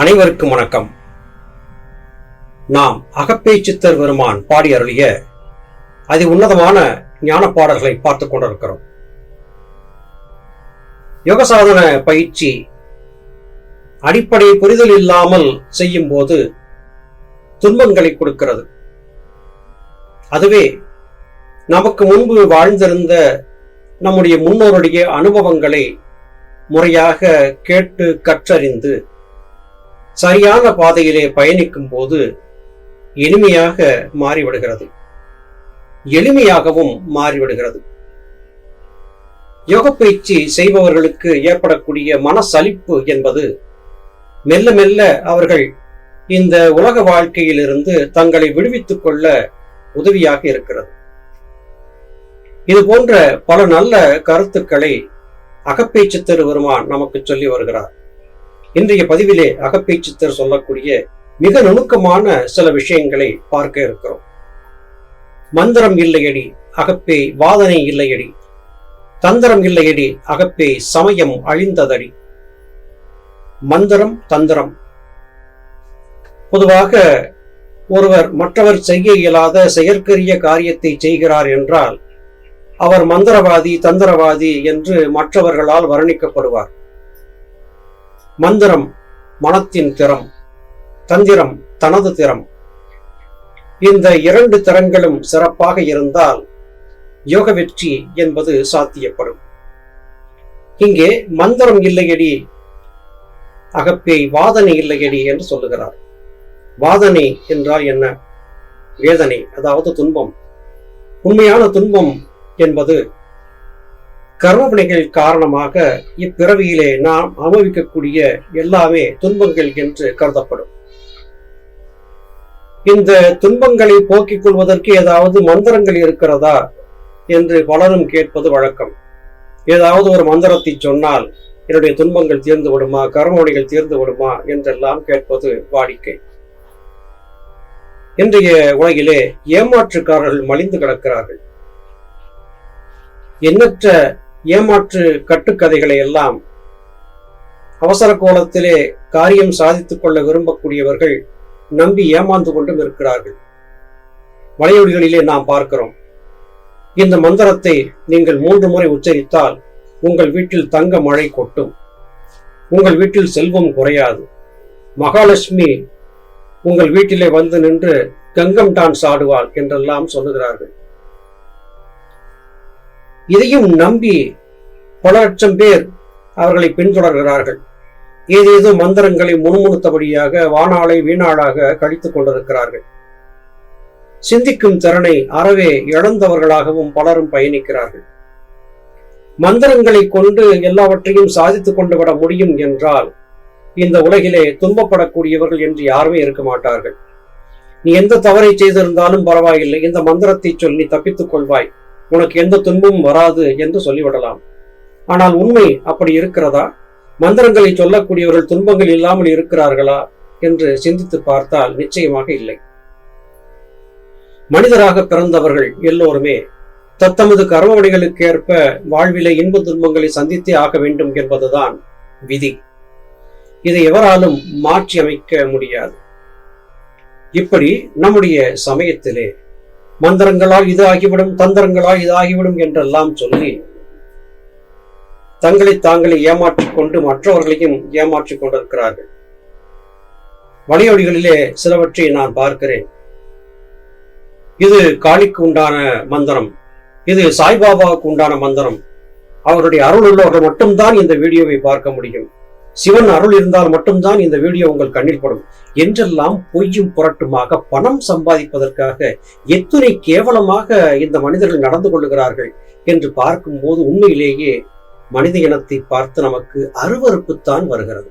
அனைவருக்கும் வணக்கம். நாம் அகப்பேச்சித்தர் பெருமான் பாடி அருளிய அதி உன்னதமான ஞான பாடல்களை பார்த்து கொண்டிருக்கிறோம். யோக சாதன பயிற்சி அடிப்படை புரிதல் இல்லாமல் செய்யும் போது துன்பங்களை கொடுக்கிறது. அதுவே நமக்கு முன்பு வாழ்ந்திருந்த நம்முடைய முன்னோருடைய அனுபவங்களை முறையாக கேட்டு கற்றறிந்து சரியான பாதையிலே பயணிக்கும் போது இனிமையாக மாறிவிடுகிறது. எளிமையாகவும் மாறிவிடுகிறது. யோக பயிற்சி செய்பவர்களுக்கு ஏற்படக்கூடிய மனசலிப்பு என்பது மெல்ல மெல்ல அவர்கள் இந்த உலக வாழ்க்கையிலிருந்து தங்களை விடுவித்துக் கொள்ள உதவியாக இருக்கிறது. இது போன்ற பல நல்ல கருத்துக்களை அகப்பேச்சு திருவருமான் நமக்கு சொல்லி வருகிறார். இன்றைய பதிவிலே அகப்பேச்சுத்தர் சொல்லக்கூடிய மிக நுணுக்கமான சில விஷயங்களை பார்க்க இருக்கிறோம். மந்திரம் இல்லையடி அகப்பே வாதனை இல்லையடி. தந்திரம் இல்லையடி அகப்பே சமயம் அழிந்ததடி. மந்திரம் தந்திரம். பொதுவாக ஒருவர் மற்றவர் செய்ய இயலாத செயற்கரிய காரியத்தை செய்கிறார் என்றால் அவர் மந்திரவாதி தந்திரவாதி என்று மற்றவர்களால் வர்ணிக்கப்படுவார். மந்திரம் மனத்தின் திறம் தந்திரம் தனது திறம். இந்த இரண்டு திறன்களும் சிறப்பாக இருந்தால் யோக வெற்றி என்பது சாத்தியப்படும். இங்கே மந்திரம் இல்லையடி அகப்பேய் வாதனை இல்லையடி என்று சொல்லுகிறார். வாதனை என்றால் என்ன? வேதனை அதாவது துன்பம். உண்மையான துன்பம் என்பது கர்மவினைகள் காரணமாக இப்பிறவியிலே நாம் அனுபவிக்கக்கூடிய எல்லாமே துன்பங்கள் என்று கருதப்படும். இந்த துன்பங்களை போக்கிக் கொள்வதற்கு ஏதாவது மந்திரங்கள் இருக்கிறதா என்று பலரும் கேட்பது வழக்கம். ஏதாவது ஒரு மந்திரத்தை சொன்னால் என்னுடைய துன்பங்கள் தீர்ந்து விடுமா கர்மவினைகள் தீர்ந்து விடுமா என்றெல்லாம் கேட்பது வாடிக்கை. இன்றைய உலகிலே ஏமாற்றுக்காரர்கள் மலிந்து கிடக்கிறார்கள். எண்ணற்ற ஏமாற்று கட்டுக்கதைகளை எல்லாம் அவசர கோலத்திலே காரியம் சாதித்துக் கொள்ள விரும்பக்கூடியவர்கள் நம்பி ஏமாந்து கொண்டும் இருக்கிறார்கள் வலையொலிகளிலே நாம் பார்க்கிறோம். இந்த மந்திரத்தை நீங்கள் மூன்று முறை உச்சரித்தால் உங்கள் வீட்டில் தங்க மழை கொட்டும். உங்கள் வீட்டில் செல்வம் குறையாது. மகாலட்சுமி உங்கள் வீட்டிலே வந்து நின்று கங்கம் டான்ஸ் ஆடுவாள் என்றெல்லாம் சொல்லுகிறார்கள். இதையும் நம்பி பல லட்சம் பேர் அவர்களை பின்தொடர்கிறார்கள். ஏதேதோ மந்திரங்களை முணுமுணுத்தபடியாக வானாளை வீணாளாக கழித்துக் கொண்டிருக்கிறார்கள். சிந்திக்கும் திறனை அறவே இழந்தவர்களாகவும் பலரும் பயணிக்கிறார்கள். மந்திரங்களை கொண்டு எல்லாவற்றையும் சாதித்துக் கொண்டு விட முடியும் என்றால் இந்த உலகிலே துன்பப்படக்கூடியவர்கள் என்று யாருமே இருக்க மாட்டார்கள். நீ எந்த தவறை செய்திருந்தாலும் பரவாயில்லை. இந்த மந்திரத்தை சொல் நீ தப்பித்துக் கொள்வாய். உனக்கு எந்த துன்பமும் வராது என்று சொல்லிவிடலாம். ஆனால் உண்மை அப்படி இருக்கிறதா? மந்திரங்களை சொல்லக்கூடியவர்கள் துன்பங்கள் இல்லாமல் இருக்கிறார்களா என்று சிந்தித்து பார்த்தால் நிச்சயமாக இல்லை. மனிதராக பிறந்தவர்கள் எல்லோருமே தத்தமது கர்மவணிகளுக்கு ஏற்ப வாழ்விலே இன்ப துன்பங்களை சந்தித்தே ஆக வேண்டும் என்பதுதான் விதி. இதை எவராலும் மாற்றி அமைக்க முடியாது. இப்படி நம்முடைய சமயத்திலே மந்திரங்களால் இது ஆகிவிடும் தந்திரங்களால் இது ஆகிவிடும் என்றெல்லாம் சொல்லி தங்களை தாங்களை ஏமாற்றிக் கொண்டு மற்றவர்களையும் ஏமாற்றிக் கொண்டிருக்கிறார்கள். வழியொலிகளிலே சிலவற்றை நான் பார்க்கிறேன். இது காளிக்கு உண்டான மந்திரம். இது சாய்பாபாவுக்கு உண்டான மந்திரம். அவருடைய அருள் உள்ளவர்கள் மட்டும்தான் இந்த வீடியோவை பார்க்க முடியும். சிவன் அருள் இருந்தால் மட்டும்தான் இந்த வீடியோ உங்கள் கண்ணில் படும். என்றெல்லாம் பொய்யும் புரட்டுமாக பணம் சம்பாதிப்பதற்காக எத்துணை கேவலமாக இந்த மனிதர்கள் நடந்து கொள்ளுகிறார்கள் என்று பார்க்கும்போது உண்மையிலேயே மனித இனத்தை பார்த்து நமக்கு அருவறுப்புத்தான் வருகிறது.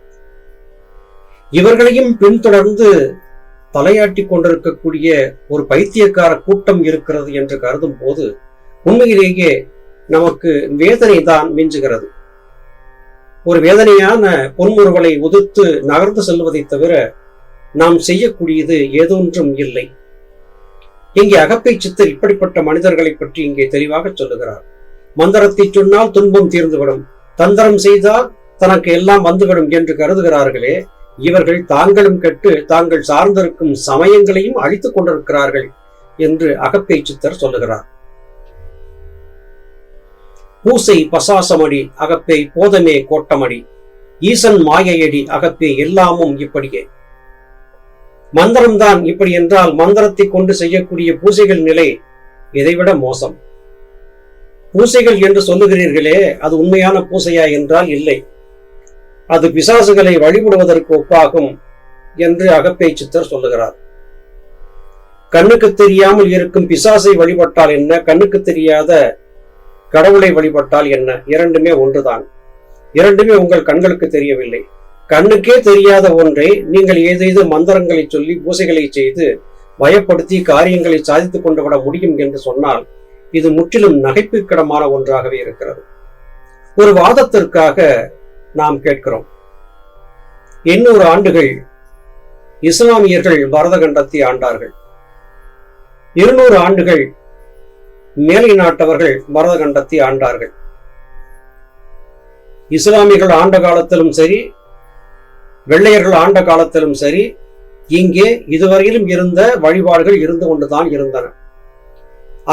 இவர்களையும் பின்தொடர்ந்து தலையாட்டி கொண்டிருக்கக்கூடிய ஒரு பைத்தியக்கார கூட்டம் இருக்கிறது என்று கருதும் போது உண்மையிலேயே நமக்கு வேதனை தான் மிஞ்சுகிறது. ஒரு வேதனையான பொன்முறுவலை உதிர்த்து நகர்ந்து செல்வதை தவிர நாம் செய்யக்கூடியது ஏதொன்றும் இல்லை. இங்கே அகப்பை சித்தர் இப்படிப்பட்ட மனிதர்களை பற்றி இங்கே தெளிவாக சொல்லுகிறார். மந்திரத்தை சொன்னால் துன்பம் தீர்ந்துவிடும். தந்திரம் செய்தால் தனக்கு எல்லாம் வந்துவிடும் என்று கருதுகிறார்களே இவர்கள் தாங்களும் கெட்டு தாங்கள் சார்ந்திருக்கும் சமயங்களையும் அழித்துக் கொண்டிருக்கிறார்கள் என்று அகப்பை சித்தர் சொல்லுகிறார். பூசை பசாசமடி அகப்பை போதமே கோட்டமடி. ஈசன் மாயையடி அகப்பே எல்லாமும் இப்படியே. மந்திரம்தான் இப்படி என்றால் மந்திரத்தை கொண்டு செய்யக்கூடிய பூசைகள் நிலை இதைவிட மோசம். பூசைகள் என்று சொல்லுகிறீர்களே அது உண்மையான பூசையா என்றால் இல்லை. அது பிசாசுகளை வழிபடுவதற்கு ஒப்பாகும் என்று அகப்பை சித்தர் சொல்லுகிறார். கண்ணுக்கு தெரியாமல் இருக்கும் பிசாசை வழிபட்டால் என்ன? கண்ணுக்கு தெரியாத கடவுளை வழிபட்டால் என்ன? இரண்டுமே ஒன்றுதான். இரண்டுமே உங்கள் கண்களுக்கு தெரியவில்லை. கண்ணுக்கே தெரியாத ஒன்றை நீங்கள் ஏதேதோ மந்திரங்களை சொல்லி பூசைகளை செய்து பயப்படுத்தி காரியங்களை சாதித்துக் கொண்டு விட முடியும் என்று சொன்னால் இது முற்றிலும் நகைப்புக்கிடமான ஒன்றாகவே இருக்கிறது. ஒரு வாதத்திற்காக நாம் கேட்கிறோம். எண்ணூறு ஆண்டுகள் இஸ்லாமியர்கள் பரதகண்டத்தை ஆண்டார்கள். இருநூறு ஆண்டுகள் மேலை நாட்டவர்கள் பரதகண்டத்தை ஆண்டார்கள். இஸ்லாமியர்கள் ஆண்ட காலத்திலும் சரி வெள்ளையர்கள் ஆண்ட காலத்திலும் சரி இங்கே இதுவரையிலும் இருந்த வழிபாடுகள் இருந்து கொண்டுதான் இருந்தன.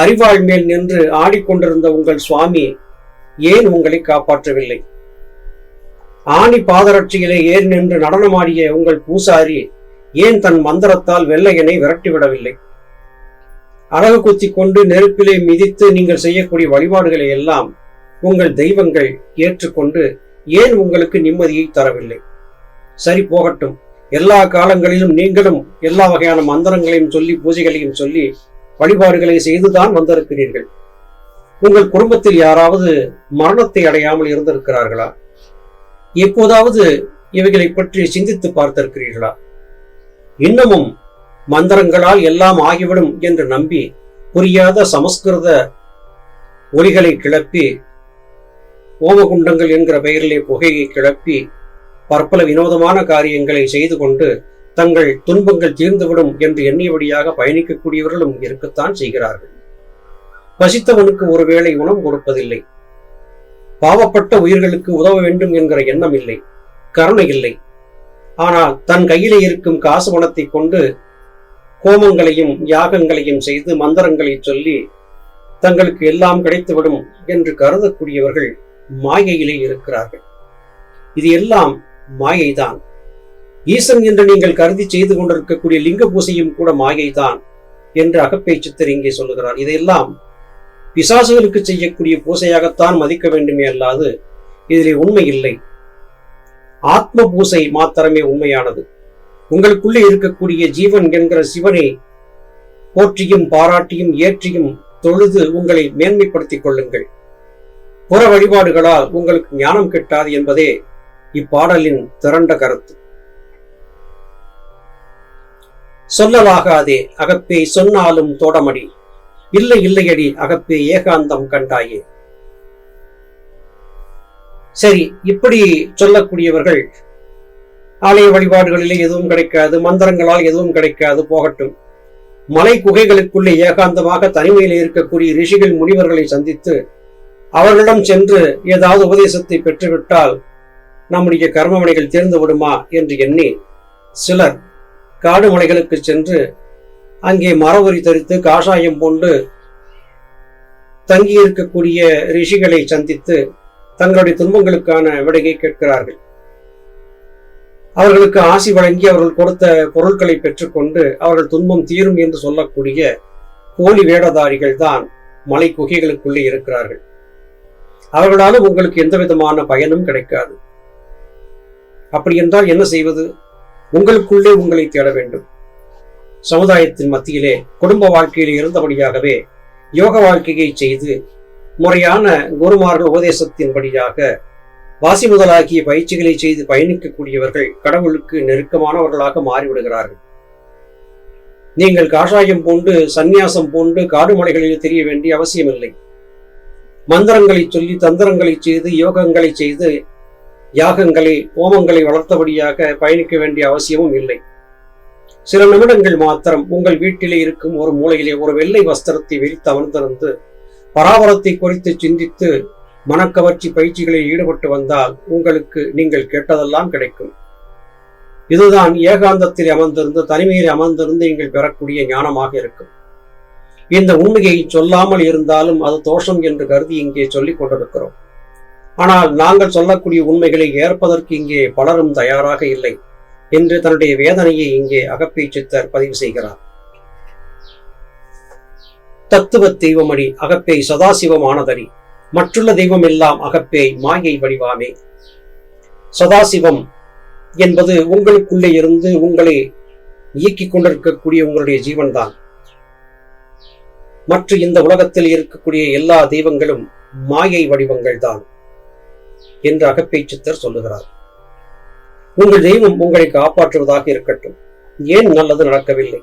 அறிவாள் மேல் நின்று ஆடிக்கொண்டிருந்த உங்கள் சுவாமி ஏன் உங்களை காப்பாற்றவில்லை? ஆணி பாதரட்சியிலே ஏறி நின்று நடனமாடிய உங்கள் பூசாரி ஏன் தன் மந்திரத்தால் வெள்ளையனை விரட்டிவிடவில்லை? அழகு குத்தி கொண்டு நெருப்பிலே மிதித்து நீங்கள் செய்யக்கூடிய வழிபாடுகளை எல்லாம் உங்கள் தெய்வங்கள் ஏற்றுக்கொண்டு ஏன் உங்களுக்கு நிம்மதியை தரவில்லை? சரி போகட்டும். எல்லா காலங்களிலும் நீங்களும் எல்லா வகையான மந்திரங்களையும் சொல்லி பூஜைகளையும் சொல்லி வழிபாடுகளை செய்துதான் வந்திருக்கிறீர்கள். உங்கள் குடும்பத்தில் யாராவது மரணத்தை அடையாமல் இருந்திருக்கிறார்களா? எப்போதாவது இவைகளை பற்றி சிந்தித்து பார்த்திருக்கிறீர்களா? இன்னமும் மந்திரங்களால் எல்லாம் ஆகிவிடும் என்று நம்பி புரியாத சமஸ்கிருத ஒலிகளை கிளப்பி ஓமகுண்டங்கள் என்கிற பெயரிலே புகையை கிளப்பி பற்பல வினோதமான காரியங்களை செய்து கொண்டு தங்கள் துன்பங்கள் தீர்ந்துவிடும் என்று எண்ணியபடியாக பயணிக்கக்கூடியவர்களும் இருக்கத்தான் செய்கிறார்கள். பசித்தவனுக்கு ஒருவேளை உணவு கொடுப்பதில்லை. பாவப்பட்ட உயிர்களுக்கு உதவ வேண்டும் என்கிற எண்ணம் இல்லை. கருணை இல்லை. ஆனால் தன் கையிலே இருக்கும் காசு பணத்தை கொண்டு ஹோமங்களையும் யாகங்களையும் செய்து மந்திரங்களை சொல்லி தங்களுக்கு எல்லாம் கிடைத்துவிடும் என்று கருதக்கூடியவர்கள் மாயையிலே இருக்கிறார்கள். இது எல்லாம் மாயைதான். ஈசன் என்று நீங்கள் கருதி செய்து கொண்டிருக்கக்கூடிய லிங்க பூசையும் கூட மாயைதான் என்று அகப்பை சித்தர் இங்கே சொல்லுகிறார். இதையெல்லாம் பிசாசுகளுக்கு செய்யக்கூடிய பூசையாகத்தான் மதிக்க வேண்டுமே அல்லாது இதிலே உண்மை இல்லை. ஆத்ம பூசை மாத்திரமே உண்மையானது. உங்களுக்குள்ளே இருக்கக்கூடிய ஜீவன் என்கிற சிவனை போற்றியும் பாராட்டியும் ஏற்றியும் தொழுது உங்களை மேன்மைப்படுத்திக் கொள்ளுங்கள். புற வழிபாடுகளால் உங்களுக்கு ஞானம் கிட்டாது என்பதே இப்பாடலின் திரண்ட கருத்து. சொல்லலாகாதே அகப்பே சொன்னாலும் தோடமடி. இல்லை இல்லையடி அகப்பே ஏகாந்தம் கண்டாயே. சரி இப்படி சொல்லக்கூடியவர்கள் ஆலய வழிபாடுகளிலே எதுவும் கிடைக்காது மந்திரங்களால் எதுவும் கிடைக்காது போகட்டும். மலை குகைகளுக்குள்ளே ஏகாந்தமாக தனிமையில் இருக்கக்கூடிய ரிஷிகள் முனிவர்களை சந்தித்து அவர்களிடம் சென்று ஏதாவது உபதேசத்தை பெற்றுவிட்டால் நம்முடைய கர்மமனைகள் தேர்ந்து விடுமா என்று எண்ணி சிலர் காடு மலைகளுக்கு சென்று அங்கே மரவரி தரித்து காஷாயம் போண்டு தங்கி இருக்கக்கூடிய ரிஷிகளை சந்தித்து தங்களுடைய துன்பங்களுக்கான விடையை கேட்கிறார்கள். அவர்களுக்கு ஆசி வழங்கி அவர்கள் கொடுத்த பொருட்களை பெற்றுக்கொண்டு அவர்கள் துன்பம் தீரும் என்று சொல்லக்கூடிய போலி வேடதாரிகள் தான் மலை குகைகளுக்குள்ளே இருக்கிறார்கள். அவர்களாலும் உங்களுக்கு எந்த விதமான பயனும் கிடைக்காது. அப்படி என்றால் என்ன செய்வது? உங்களுக்குள்ளே உங்களை தேட வேண்டும். சமுதாயத்தின் மத்தியிலே குடும்ப வாழ்க்கையில் இருந்தபடியாகவே யோக வாழ்க்கையை செய்து முறையான குருமார்கள் உபதேசத்தின்படியாக வாசி முதலாகிய பயிற்சிகளை செய்து பயணிக்கக்கூடியவர்கள் கடவுளுக்கு நெருக்கமானவர்களாக மாறிவிடுகிறார்கள். நீங்கள் காஷாயம் பூண்டு சந்நியாசம் பூண்டு காடுமலைகளில் தெரிய வேண்டிய அவசியமில்லை. மந்திரங்களை சொல்லி தந்திரங்களை செய்து யோகங்களை செய்து யாகங்களை ஓமங்களை வளர்த்தபடியாக பயணிக்க வேண்டிய அவசியமும் இல்லை. சில நிமிடங்கள் மாத்திரம் உங்கள் வீட்டிலே இருக்கும் ஒரு மூலையிலே ஒரு வெள்ளை வஸ்திரத்தை விரித்து அமர்ந்திருந்து பராபரத்தை குறித்து சிந்தித்து மனக்கவர்ச்சி பயிற்சிகளில் ஈடுபட்டு வந்தால் உங்களுக்கு நீங்கள் கேட்டதெல்லாம் கிடைக்கும். இதுதான் ஏகாந்தத்தில் அமர்ந்திருந்து தனிமையில் அமர்ந்திருந்து நீங்கள் பெறக்கூடிய ஞானமாக இருக்கும். இந்த உண்மையை சொல்லாமல் இருந்தாலும் அது தோஷம் என்று கருதி இங்கே சொல்லிக் கொண்டிருக்கிறோம். ஆனால் நாங்கள் சொல்லக்கூடிய உண்மைகளை ஏற்பதற்கு இங்கே பலரும் தயாராக இல்லை என்று தன்னுடைய வேதனையை இங்கே அகப்பை சித்தர் பதிவு செய்கிறார். தத்துவ தெய்வமணி அகப்பை சதாசிவமானதடி மற்றுள்ள தெய்வம் எல்லாம் அகப்பேய் மாயை வடிவாமே. சதாசிவம் என்பது உங்களுக்குள்ளே இருந்து உங்களை இயக்கிக் கொண்டிருக்கக்கூடிய உங்களுடைய ஜீவன்தான். மற்ற இந்த உலகத்தில் இருக்கக்கூடிய எல்லா தெய்வங்களும் மாயை வடிவங்கள் தான் என்று அகப்பை சித்தர் சொல்லுகிறார். உங்கள் தெய்வம் உங்களை காப்பாற்றுவதாக இருக்கட்டும். ஏன் நல்லது நடக்கவில்லை?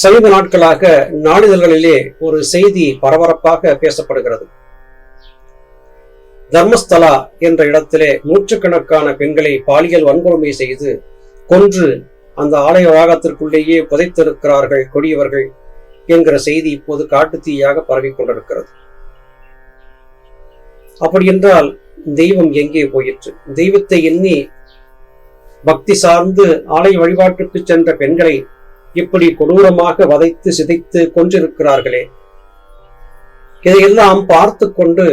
சமீப நாட்களாக நாளிதழ்களிலே ஒரு செய்தி பரபரப்பாக பேசப்படுகிறது. தர்மஸ்தலா என்ற இடத்திலே நூற்றுக்கணக்கான பெண்களை பாலியல் வன்கொடுமை செய்து கொன்று அந்த ஆலய வளாகத்திற்குள்ளேயே புதைத்திருக்கிறார்கள் கொடியவர்கள் என்கிற செய்தி இப்போது காட்டுத்தீயாக பரவிக் கொண்டிருக்கிறது. அப்படி என்றால் தெய்வம் எங்கே போயிற்று? தெய்வத்தை எண்ணி பக்தி சார்ந்து ஆலய வழிபாட்டுக்கு சென்ற பெண்களை இப்படி கொடூரமாக வதைத்து சிதைத்து கொன்றிருக்கிறார்களே. இதையெல்லாம் பார்த்து கொண்டு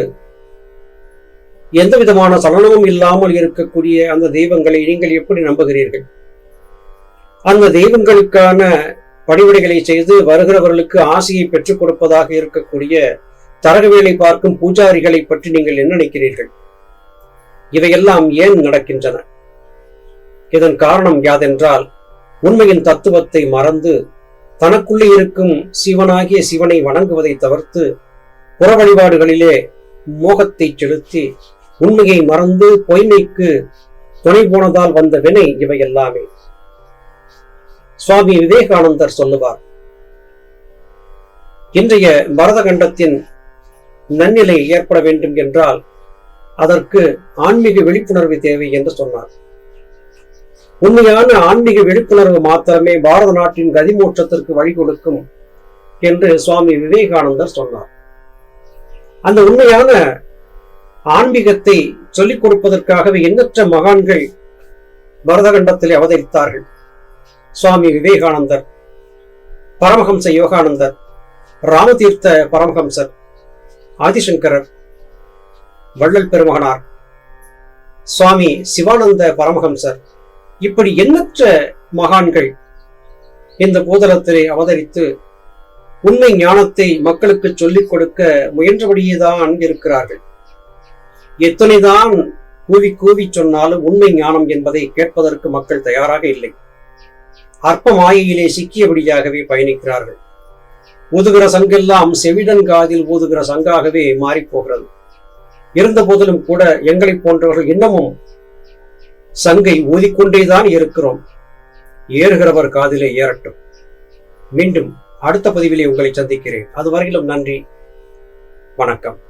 எந்த விதமான சலனமும் இல்லாமல் இருக்கக்கூடிய அந்த தெய்வங்களை நீங்கள் எப்படி நம்புகிறீர்கள்? அந்த தெய்வங்களுக்கான பணிவிடைகளை செய்து வருகிறவர்களுக்கு ஆசையை பெற்றுக் கொடுப்பதாக இருக்கக்கூடிய தரகவேலை பார்க்கும் பூஜாரிகளை பற்றி நீங்கள் என்ன நினைக்கிறீர்கள்? இவையெல்லாம் ஏன் நடக்கின்றன? இதன் காரணம் யாதென்றால் உண்மையின் தத்துவத்தை மறந்து தனக்குள்ளே இருக்கும் சிவனாகிய சிவனை வணங்குவதை தவிர்த்து புற வழிபாடுகளிலே மோகத்தை செலுத்தி உண்மையை மறந்து பொய்மைக்கு துணை போனதால் வந்த வினை இவை எல்லாமே சுவாமி விவேகானந்தர் சொல்லுவார் இன்றைய பரதகண்டத்தின் நன்னிலை ஏற்பட வேண்டும் என்றால் அதற்கு ஆன்மீக விழிப்புணர்வு தேவை என்று சொன்னார். உண்மையான ஆன்மீக விழிப்புணர்வு மாத்திரமே பாரத நாட்டின் கதிமூற்றத்திற்கு வழி கொடுக்கும் என்று சுவாமி விவேகானந்தர் சொன்னார். அந்த உண்மையான ஆன்மீகத்தை சொல்லிக் கொடுப்பதற்காகவே எண்ணற்ற மகான்கள் பரதகண்டத்தில் அவதரித்தார்கள். சுவாமி விவேகானந்தர் பரமஹம்ச யோகானந்தர் ராமதீர்த்த பரமஹம்சர் ஆதிசங்கரர் வள்ளல் பெருமகனார் சுவாமி சிவானந்த பரமஹம்சர் இப்படி எண்ணற்ற மகான்கள் இந்த பூதலத்திலே அவதரித்து உண்மை ஞானத்தை மக்களுக்கு சொல்லிக் கொடுக்க முயன்றபடியேதான் இருக்கிறார்கள். எத்தனைதான் கூவி கூவி சொன்னாலும் உண்மை ஞானம் என்பதை கேட்பதற்கு மக்கள் தயாராக இல்லை. அற்ப மாயையிலே சிக்கியபடியாகவே பயணிக்கிறார்கள். ஊதுகிற சங்கெல்லாம் செவிடன் காதில் ஊதுகிற சங்காகவே மாறிப்போகிறது இருந்த போதிலும் கூட எங்களை போன்றவர்கள் இன்னமும் சங்கை ஊதிக்கொண்டேதான் இருக்கிறோம். ஏறுகிறவர் காதிலே ஏறட்டும். மீண்டும் அடுத்த பதிவிலே உங்களை சந்திக்கிறேன். அதுவரையிலும் நன்றி. வணக்கம்.